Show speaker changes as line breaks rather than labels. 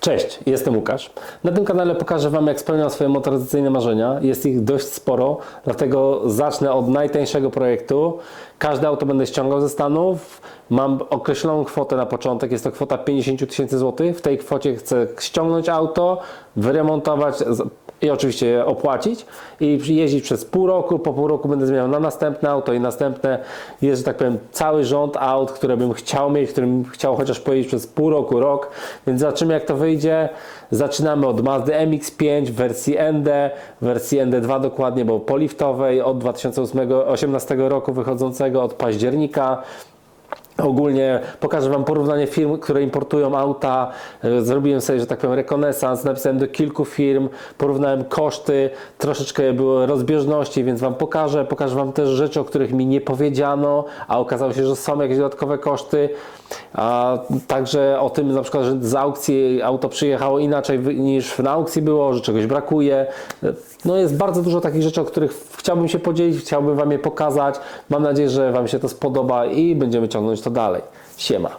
Cześć, jestem Łukasz. Na tym kanale pokażę Wam, jak spełniam swoje motoryzacyjne marzenia. Jest ich dość sporo, dlatego zacznę od najtańszego projektu. Każde auto będę ściągał ze Stanów. Mam określoną kwotę na początek, jest to kwota 50 tysięcy złotych. W tej kwocie chcę ściągnąć auto, wyremontować i oczywiście je opłacić i jeździć przez pół roku. Po pół roku będę zmieniał na następne auto i następne. Jest, że tak powiem, cały rząd aut, które bym chciał mieć, którym chciał chociaż pojeździć przez pół roku, rok. Więc zobaczymy, jak to wyjdzie. Zaczynamy od Mazdy MX-5 w wersji ND, wersji ND2 dokładnie, bo poliftowej od 2018 roku wychodzącego od października. Ogólnie pokażę Wam porównanie firm, które importują auta. E, Zrobiłem sobie, że tak powiem, rekonesans, napisałem do kilku firm, porównałem koszty, troszeczkę były rozbieżności, więc Wam pokażę. Pokażę Wam też rzeczy, o których mi nie powiedziano, a okazało się, że są jakieś dodatkowe koszty. A także o tym na przykład, że z aukcji auto przyjechało inaczej niż na aukcji było, że czegoś brakuje. E, No jest bardzo dużo takich rzeczy, o których chciałbym się podzielić, chciałbym Wam je pokazać. Mam nadzieję, że Wam się to spodoba i będziemy ciągnąć to dalej. Siema.